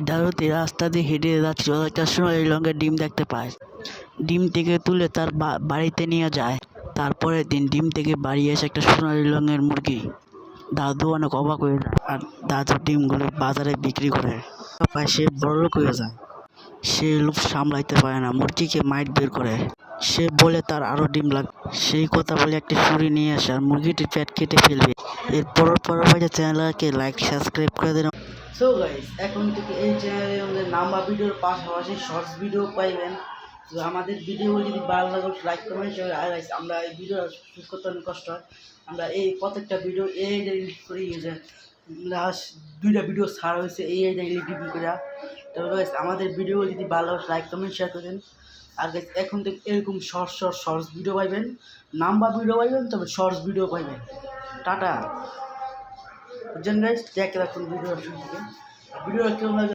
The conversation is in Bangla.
ডারুতে রাস্তা দিয়ে হেঁটে যাচ্ছিল একটা সোনালি রঙের ডিম দেখতে পায়। ডিম থেকে তুলে তার বাড়িতে নিয়ে যায়। তারপরের দিন ডিম থেকে বাড়ি এসে একটা সোনালি রঙের মুরগি দাদু অনেক অবাক হয়ে যায় আর দাদু ডিমগুলো বাজারে বিক্রি করে। পায় সে বড়লোক হয়ে যায়। সে লোক সামলাইতে পারে না, মুরগিকে মাইট বের করে। সে বলে, তার আরও ডিম লাগবে সেই কথা বলে একটি ছুরি নিয়ে আসে আর মুরগিটির পেট কেটে ফেলবে। এরপর পরবর্তী চ্যানেলকে লাইক সাবস্ক্রাইব করে দেন। সো গাইস এখন থেকে এই চ্যানেলে আমাদের নাম্বার ভিডিওর পাশাপাশি শর্টস ভিডিও পাইবেন। তো আমাদের ভিডিও যদি ভালো লাগে লাইক শেয়ার আর guys, আমরা এই ভিডিও শুট করতে অনেক কষ্ট হয়। আমরা এই প্রত্যেকটা ভিডিও এই এডিট করি যে লাস্ট দুইটা ভিডিও ছাড়া হয়েছে এই এডিট করে। তবে guys, আমাদের ভিডিও যদি ভালো লাগে লাইক কমেন্ট শেয়ার করেন আর guys, এখন থেকে এরকম শর্ট শর্ট শর্টস ভিডিও পাইবেন। নাম্বার ভিডিও পাইবেন তবে শর্টস ভিডিও পাইবেন। টাটা। বুঝছেন গাইস দেখে রাখুন ভিডিও শুরু থেকে ভিডিও কেমন লাগে